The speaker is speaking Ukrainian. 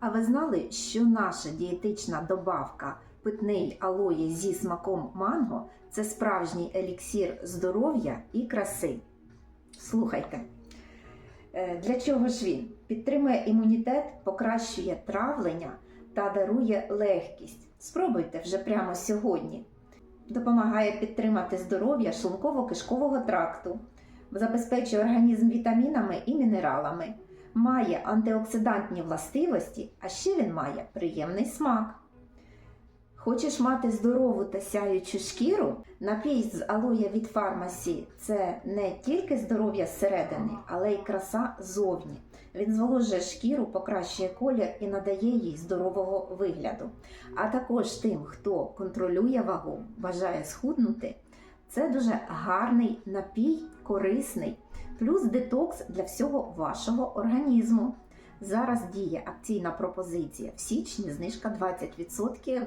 А ви знали, що наша дієтична добавка питний алоє зі смаком манго це справжній еліксір здоров'я і краси? Слухайте. Е, Для чого ж він? Підтримує імунітет, покращує травлення та дарує легкість. Спробуйте вже прямо сьогодні. Допомагає підтримати здоров'я шлунково-кишкового тракту, забезпечує організм вітамінами і мінералами, має антиоксидантні властивості, а ще він має приємний смак. Хочеш мати здорову та сяючу шкіру? Напій з алоя від фармасі це не тільки здоров'я зсередини, але й краса зовні. Він зволожує шкіру, покращує колір і надає їй здорового вигляду. А також тим, хто контролює вагу, бажає схуднути, це дуже гарний напій, корисний, плюс детокс для всього вашого організму. Зараз діє акційна пропозиція в січні знижка 20%